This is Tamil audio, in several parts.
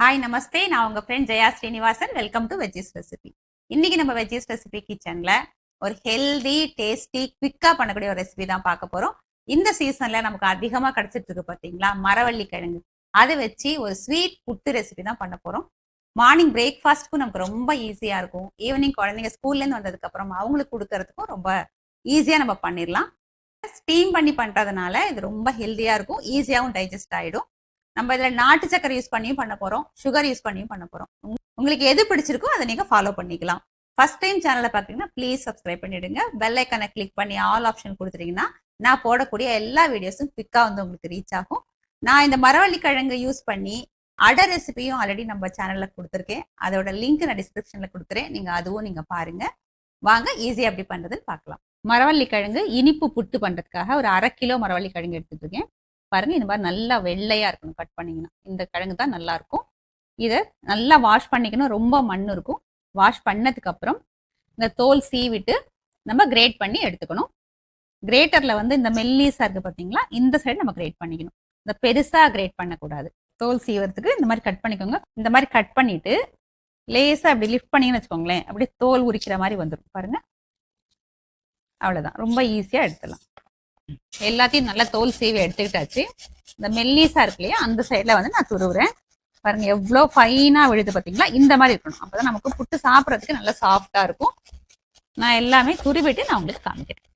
ஹாய் நமஸ்தே நான் உங்கள் friend Jaya Srinivasan. Welcome to veggies recipe இன்னைக்கு நம்ம வெஜ்ஜிஸ் ரெசிபி கிச்சனில் ஒரு ஹெல்தி டேஸ்டி குவிக்காக பண்ணக்கூடிய ஒரு ரெசிபி தான் பார்க்க போகிறோம் இந்த சீசனில் நமக்கு அதிகமாக கிடச்சிட்டு இருக்கு பார்த்தீங்களா மரவள்ளி கிழங்கு. அதை வச்சு ஒரு ஸ்வீட் புட்டு ரெசிபி தான் பண்ண போகிறோம் மார்னிங் பிரேக்ஃபாஸ்ட்டுக்கும் நமக்கு ரொம்ப ஈஸியாக இருக்கும். ஈவினிங் குழந்தைங்க ஸ்கூல்லேருந்து வந்ததுக்கப்புறம் அவங்களுக்கு கொடுக்கறதுக்கும் ரொம்ப ஈஸியாக நம்ம பண்ணிடலாம் ஸ்டீம் பண்ணி பண்ணுறதுனால இது ரொம்ப ஹெல்த்தியாக இருக்கும். ஈஸியாகவும் டைஜஸ்ட் ஆகிடும் நம்ம இதில் நாட்டு சக்கரை யூஸ் பண்ணியும் பண்ண போகிறோம் சுகர் யூஸ் பண்ணியும் பண்ண போகிறோம் உங்களுக்கு எது பிடிச்சிருக்கோ அதை நீங்கள் ஃபாலோ பண்ணிக்கலாம். ஃபர்ஸ்ட் டைம் சேனலை பார்த்தீங்கன்னா ப்ளீஸ் சப்ஸ்கிரைப் பண்ணிவிடுங்க பெல் ஐக்கனை கிளிக் பண்ணி ஆல் ஆப்ஷன் கொடுத்துட்டீங்கன்னா நான் போடக்கூடிய எல்லா வீடியோஸும் குவிக்காக வந்து உங்களுக்கு ரீச் ஆகும். நான் இந்த மரவள்ளி கிழங்கு யூஸ் பண்ணி அடை ரெசிபியும் ஆல்ரெடி நம்ம சேனலில் கொடுத்துருக்கேன். அதோட லிங்க் நான் டிஸ்கிரிப்ஷனில் கொடுக்குறேன். நீங்கள் அதுவும் நீங்கள் பாருங்க. வாங்க ஈஸியாக எப்படி பண்ணுறதுன்னு பார்க்கலாம். மரவள்ளி கிழங்கு இனிப்பு புட்டு பண்ணுறதுக்காக ஒரு அரை கிலோ மரவள்ளி கிழங்கு இருக்கேன். பாருங்க இந்த மாதிரி நல்லா வெள்ளையா இருக்கணும் கட் பண்ணீங்கன்னா. இந்த கிழங்கு தான் நல்லா இருக்கும் இதை நல்லா வாஷ் பண்ணிக்கணும். ரொம்ப மண் இருக்கும். வாஷ் பண்ணதுக்கு அப்புறம் இந்த தோல் சீவிட்டு நம்ம கிரேட் பண்ணி எடுத்துக்கணும். கிரேட்டர்ல வந்து இந்த மெல்லிஸா இருக்கு பாத்தீங்களா? இந்த சைடு நம்ம கிரேட் பண்ணிக்கணும். இந்த பெருசா கிரேட் பண்ணக்கூடாது. தோல் சீவறதுக்கு இந்த மாதிரி கட் பண்ணிக்கோங்க. இந்த மாதிரி கட் பண்ணிட்டு லேசா அப்படி லிஃப்ட் பண்ணீங்கன்னு வச்சுக்கோங்களேன் அப்படியே தோல் உரிக்கிற மாதிரி வந்துடும் பாருங்க. அவ்வளவுதான். ரொம்ப ஈஸியா எடுத்துடலாம். எல்லாத்தையும் நல்லா தோல் சீவி எடுத்துக்கிட்டாச்சு. இந்த மெல்லிசா இருக்கு இல்லையா அந்த சைட்ல வந்து நான் துருவுறேன். பாருங்க எவ்வளோ ஃபைனா விழுது பார்த்தீங்களா இந்த மாதிரி இருக்கணும். அப்பதான் நமக்கு புட்டு சாப்பிட்றதுக்கு நல்லா சாஃப்டா இருக்கும். நான் எல்லாமே துருவிட்டு நான் உங்களுக்கு காமிக்கிறேன்.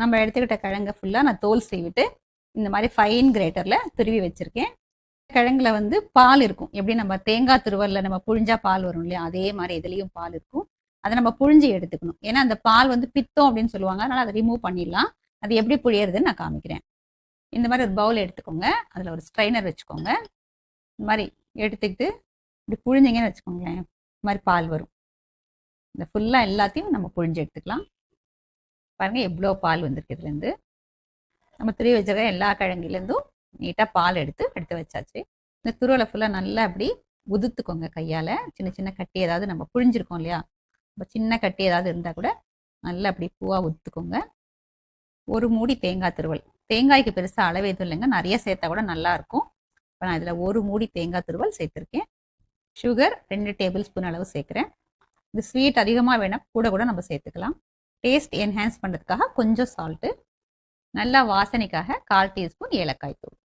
நம்ம எடுத்துக்கிட்ட கிழங்க ஃபுல்லா நான் தோல் சீவிட்டு இந்த மாதிரி ஃபைன் கிரேட்டர்ல துருவி வச்சிருக்கேன். கிழங்குல வந்து பால் இருக்கும். எப்படி நம்ம தேங்காய் துருவல்ல நம்ம புழிஞ்சா பால் வரும் இல்லையா அதே மாதிரி இதுலயும் பால் இருக்கும். அதை நம்ம புழிஞ்சு எடுத்துக்கணும். ஏன்னா அந்த பால் வந்து பித்தம் அப்படின்னு சொல்லுவாங்க. அதனால அதை ரிமூவ் பண்ணிடலாம். அது எப்படி புழியறதுன்னு நான் காமிக்கிறேன். இந்த மாதிரி ஒரு பவுல் எடுத்துக்கோங்க. அதில் ஒரு ஸ்ட்ரைனர் வச்சுக்கோங்க. இந்த மாதிரி எடுத்துக்கிட்டு இப்படி புழிஞ்சிங்கன்னு வச்சுக்கோங்களேன். இந்த மாதிரி பால் வரும். இந்த ஃபுல்லாக எல்லாத்தையும் நம்ம புழிஞ்சு எடுத்துக்கலாம். பாருங்கள் எவ்வளோ பால் வந்திருக்கு இதுலேருந்து. நம்ம துரி வச்சிருக்க எல்லா கிழங்குலேருந்தும் நீட்டாக பால் எடுத்து எடுத்து வச்சாச்சு. இந்த துருவலை ஃபுல்லாக நல்லா அப்படி உதுத்துக்கோங்க கையால். சின்ன சின்ன கட்டி ஏதாவது நம்ம புழிஞ்சிருக்கோம் இல்லையா? நம்ம சின்ன கட்டி ஏதாவது இருந்தால் கூட நல்லா அப்படி பூவாக உதுத்துக்கோங்க. ஒரு மூடி தேங்காய் துருவல். தேங்காய்க்கு பெருசாக அளவு எதுவும் இல்லைங்க. நிறைய சேர்த்தா கூட நல்லா இருக்கும். இப்போ நான் இதில் ஒரு மூடி தேங்காய் துருவல் சேர்த்துருக்கேன். சுகர் ரெண்டு டேபிள் ஸ்பூன் அளவு சேர்க்குறேன். இது ஸ்வீட் அதிகமாக வேணால் கூட கூட நம்ம சேர்த்துக்கலாம். டேஸ்ட் என்ஹான்ஸ் பண்ணுறதுக்காக கொஞ்சம் சால்ட்டு நல்லா வாசனைக்காக கால் டீஸ்பூன் ஏலக்காய் தூள்.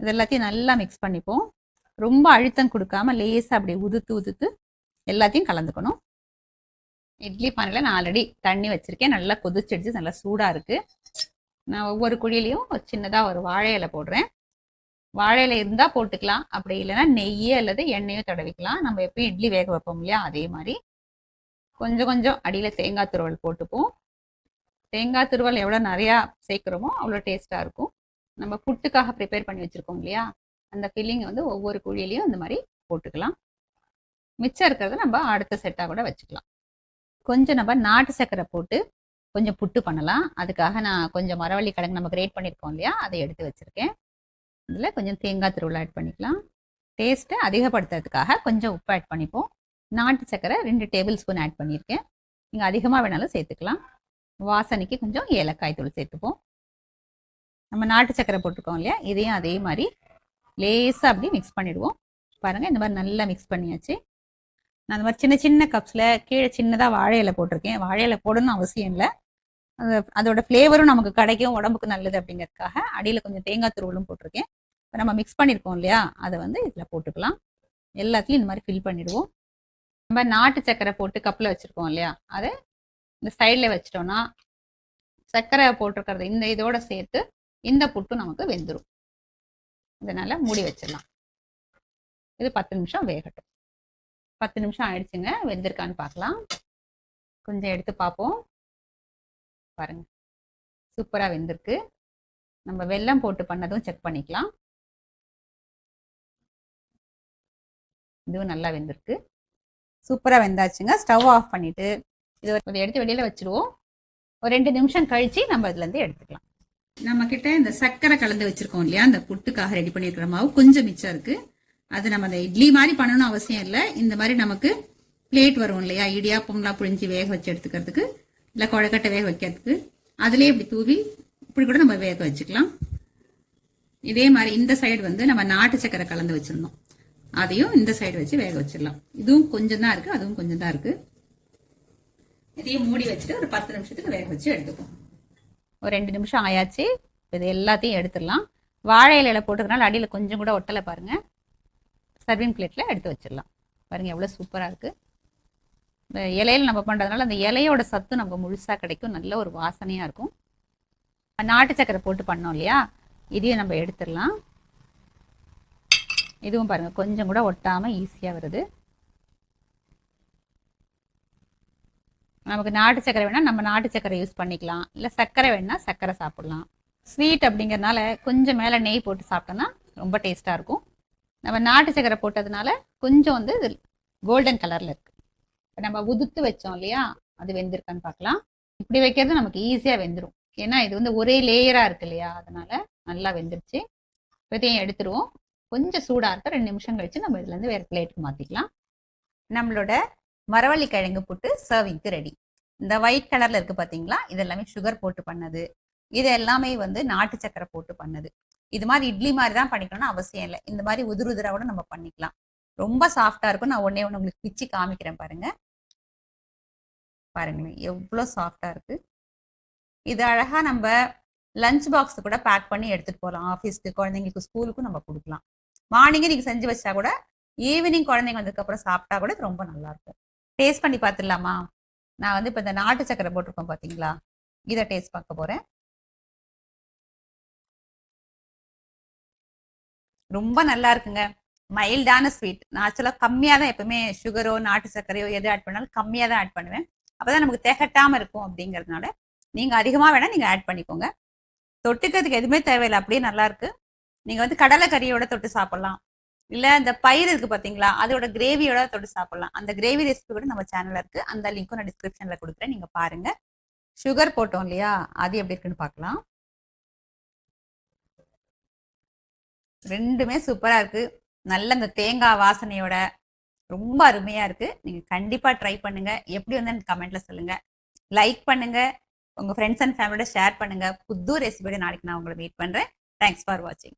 இது எல்லாத்தையும் நல்லா மிக்ஸ் பண்ணிப்போம். ரொம்ப அழுத்தம் கொடுக்காம லேசாக அப்படி உதுத்து உதுத்து எல்லாத்தையும் கலந்துக்கணும். இட்லி பானையில் நான் ஆல்ரெடி தண்ணி வச்சிருக்கேன். நல்லா கொதிச்சடிச்சு. நல்லா சூடாக இருக்கு. நான் ஒவ்வொரு குழியிலையும் சின்னதாக ஒரு வாழை இலை போடுறேன். வாழை இலை இருந்தால் போட்டுக்கலாம். அப்படி இல்லைன்னா நெய்யோ அல்லது எண்ணெயோ தடவிக்கலாம். நம்ம எப்பயும் இட்லி வேக வைப்போம் இல்லையா? அதே மாதிரி. கொஞ்சம் கொஞ்சம் அடியில் தேங்காய் துருவல் போட்டுப்போம். தேங்காய் துருவல் எவ்வளோ நிறையா சேர்க்குறோமோ அவ்வளோ டேஸ்ட்டாக இருக்கும். நம்ம புட்டுக்காக ப்ரிப்பேர் பண்ணி வச்சுருக்கோம் இல்லையா? அந்த ஃபில்லிங்கை வந்து ஒவ்வொரு குழியிலையும் இந்த மாதிரி போட்டுக்கலாம். மிச்சம் இருக்கிறத நம்ம அடுத்த செட்டாக கூட வச்சுக்கலாம். கொஞ்சம் நம்ம நாட்டு சர்க்கரை போட்டு கொஞ்சம் புட்டு பண்ணலாம். அதுக்காக நான் கொஞ்சம் மரவள்ளி கிழங்கு நம்ம கிரேட் பண்ணியிருக்கோம் இல்லையா? அதை எடுத்து வச்சுருக்கேன். இதில் கொஞ்சம் தேங்காய் திருவிழா ஆட் பண்ணிக்கலாம். டேஸ்ட்டை அதிகப்படுத்துறதுக்காக கொஞ்சம் உப்பு ஆட் பண்ணிப்போம். நாட்டு சர்க்கரை ரெண்டு டேபிள் ஸ்பூன் ஆட் பண்ணியிருக்கேன். நீங்கள் அதிகமாக வேணாலும் சேர்த்துக்கலாம். வாசனைக்கு கொஞ்சம் ஏலக்காய் தூள் சேர்த்துப்போம். நம்ம நாட்டு சர்க்கரை போட்டிருக்கோம் இல்லையா? இதையும் அதே மாதிரி லேசாக அப்படி மிக்ஸ் பண்ணிடுவோம். பாருங்கள் இந்த மாதிரி நல்லா மிக்ஸ் பண்ணியாச்சு. நான் அந்த மாதிரி சின்ன சின்ன கப்ஸில் கீழே சின்னதாக வாழை இலை போட்டிருக்கேன். வாழை போடணும்னு அவசியம் இல்லை. அதோட ஃப்ளேவரும் நமக்கு கிடைக்கும். உடம்புக்கு நல்லது அப்படிங்கிறதுக்காக அடியில் கொஞ்சம் தேங்காய் துருவலும் போட்டிருக்கேன். இப்போ நம்ம மிக்ஸ் பண்ணியிருக்கோம் இல்லையா? அதை வந்து இதில் போட்டுக்கலாம். எல்லாத்தையும் இந்த மாதிரி ஃபில் பண்ணிடுவோம். நம்ம நாட்டு சர்க்கரை போட்டு கப்பில் வச்சுருக்கோம் இல்லையா? அதை இந்த சைடில் வச்சிட்டோம்னா சர்க்கரை போட்டிருக்கிறது இந்த இதோட சேர்த்து இந்த புட்டு நமக்கு வெந்துடும் இதனால் மூடி வச்சிடலாம். இது பத்து நிமிஷம் வேகட்டும். பத்து நிமிஷம் ஆயிடுச்சுங்க. வெந்திருக்கான்னு பார்க்கலாம். கொஞ்சம் எடுத்து பார்ப்போம். பாருங்க. சூப்பராக வெந்திருக்கு. நம்ம வெல்லம் போட்டு பண்ணதும் செக் பண்ணிக்கலாம். இதுவும் நல்லா வெந்திருக்கு. சூப்பராக வெந்தாச்சுங்க. ஸ்டவ் ஆஃப் பண்ணிட்டு இது ஒரு எடுத்து வெளியில் வச்சுருவோம். ஒரு ரெண்டு நிமிஷம் கழிச்சு நம்ம இதுலேருந்து எடுத்துக்கலாம். நம்ம கிட்ட இந்த சர்க்கரை கலந்து வச்சிருக்கோம் இல்லையா? அந்த புட்டுக்காக ரெடி பண்ணியிருக்கிற மாவு கொஞ்சம் மிச்சம் இருக்கு. அது நம்ம அந்த இட்லி மாதிரி பண்ணணும் அவசியம் இல்லை. இந்த மாதிரி நமக்கு பிளேட் வரும் இல்லையா? இடியாப்பம்லாம் புழிஞ்சு வேக வச்சு எடுத்துக்கிறதுக்கு இல்லை குழக்கட்டை வேக வைக்கிறதுக்கு. அதுலேயே இப்படி தூவி இப்படி கூட நம்ம வேக வச்சுக்கலாம். இதே மாதிரி இந்த சைடு வந்து நம்ம நாட்டு சக்கரை கலந்து வச்சிருந்தோம். அதையும் இந்த சைடு வச்சு வேக வச்சிடலாம். இதுவும் கொஞ்சம் தான் இருக்குது அதுவும் கொஞ்சம் தான் இருக்குது இதையும் மூடி வச்சுட்டு ஒரு பத்து நிமிஷத்துக்கு வேக வச்சு எடுத்துப்போம். ஒரு ரெண்டு நிமிஷம் ஆயாச்சு. இது எல்லாத்தையும் எடுத்துடலாம். வாழை இலையில போட்டதுனால அடியில் கொஞ்சம் கூட ஒட்டலை பாருங்கள் சர்விங் பிளேட்டில் எடுத்து வச்சிடலாம். பாருங்கள் எவ்வளோ சூப்பராக இருக்குது இந்த இலையில நம்ம பண்ணுறதுனால அந்த இலையோட சத்து நமக்கு முழுசாக கிடைக்கும். நல்ல ஒரு வாசனையாக இருக்கும். நாட்டு சக்கரை போட்டு பண்ணோம் இல்லையா? இதையும் நம்ம எடுத்துடலாம். இதுவும் பாருங்கள் கொஞ்சம் கூட ஒட்டாமல் ஈஸியாக வருது. நமக்கு நாட்டு சக்கரை வேணால் நம்ம நாட்டு சக்கரை யூஸ் பண்ணிக்கலாம். இல்லை சர்க்கரை வேணால் சர்க்கரை சாப்பிட்லாம். ஸ்வீட் அப்படிங்கிறதுனால கொஞ்சம் மேலே நெய் போட்டு சாப்பிட்டோன்னா ரொம்ப டேஸ்ட்டாக இருக்கும். நம்ம நாட்டு சக்கரை போட்டதுனால கொஞ்சம் வந்து இது கோல்டன் கலரில் இருக்குது இப்போ நம்ம உதுத்து வச்சோம் இல்லையா? அது வெந்திருக்கான்னு பார்க்கலாம். இப்படி வைக்கிறது நமக்கு ஈஸியாக வெந்துடும் ஏன்னா இது வந்து ஒரே லேயராக இருக்கு இல்லையா? அதனால நல்லா வெந்துருச்சு. இதையும் எடுத்துருவோம். கொஞ்சம் சூடாக இருக்க ரெண்டு நிமிஷம் கழித்து நம்ம இதுலேருந்து வேறு பிளேட்டுக்கு மாற்றிக்கலாம் நம்மளோட மரவள்ளி கிழங்கு போட்டு சர்விங்க்கு ரெடி இந்த ஒயிட் கலரில் இருக்குது பார்த்தீங்களா இது எல்லாமே சுகர் போட்டு பண்ணது. இது எல்லாமே வந்து நாட்டு சக்கரை போட்டு பண்ணது. இது மாதிரி இட்லி மாதிரி தான் பண்ணிக்கணும்னு அவசியம் இல்லை. இந்த மாதிரி உதிர் உதிராக கூட நம்ம பண்ணிக்கலாம். ரொம்ப சாஃப்டா இருக்கும். நான் ஒன்னே ஒன்று உங்களுக்கு பிச்சு காமிக்கிறேன் பாருங்க. பாருங்களேன் எவ்வளோ சாஃப்டா இருக்கு. இது அழகா நம்ம லஞ்ச் பாக்ஸ் கூட பேக் பண்ணி எடுத்துட்டு போகலாம். ஆஃபீஸ்க்கு குழந்தைங்களுக்கு ஸ்கூலுக்கும் நம்ம கொடுக்கலாம். மார்னிங்கே நீங்கள் செஞ்சு வச்சா கூட ஈவினிங் குழந்தைங்க வந்ததுக்கப்புறம் சாப்பிட்டா கூட ரொம்ப நல்லா இருக்கும். டேஸ்ட் பண்ணி பார்த்துடலாமா? நான் வந்து இப்போ இந்த நாட்டு சக்கரை போட்டிருக்கோம் பார்த்தீங்களா இதை டேஸ்ட் பார்க்க போகிறேன் ரொம்ப நல்லா இருக்குங்க. மைல்டான ஸ்வீட். நான் ஆக்சுவலாக கம்மியாக தான் எப்பவுமே சுகரோ நாட்டு சர்க்கரையோ எது ஆட் பண்ணாலும் கம்மியாக தான் ஆட் பண்ணுவேன். அப்பதான் நமக்கு திகட்டாமல் இருக்கும் அப்படிங்கறதுனால நீங்கள் அதிகமாக வேணால் நீங்கள் ஆட் பண்ணிக்கோங்க. தொட்டுக்கிறதுக்கு எதுவுமே தேவையில்லை. அப்படியே நல்லாயிருக்கு நீங்கள் வந்து கடலை கறியோட தொட்டு சாப்பிட்லாம். இல்லை இந்த பயிர் இருக்குது பார்த்தீங்களா அதோட கிரேவியோட தொட்டு சாப்பிட்லாம். அந்த கிரேவி ரெசிபி கூட நம்ம சேனலில் இருக்குது அந்த லிங்க்கும் நான் டிஸ்கிரிப்ஷனில் கொடுக்குறேன். நீங்கள் பாருங்கள் சுகர் போட்டோம் இல்லையா? அது எப்படி இருக்குன்னு பார்க்கலாம். ரெண்டுமே சூப்பரா இருக்கு. நல்ல இந்த தேங்காய் வாசனையோட ரொம்ப அருமையா இருக்கு. நீங்க கண்டிப்பா ட்ரை பண்ணுங்க. எப்படி வந்து எனக்கு கமெண்ட்ல சொல்லுங்க. லைக் பண்ணுங்க. உங்க ஃப்ரெண்ட்ஸ் அண்ட் ஃபேமிலியோட ஷேர் பண்ணுங்க. புது ரெசிபியோட நாளைக்கு நான் உங்களை மீட் பண்றேன். தேங்க்ஸ் ஃபார் வாட்சிங்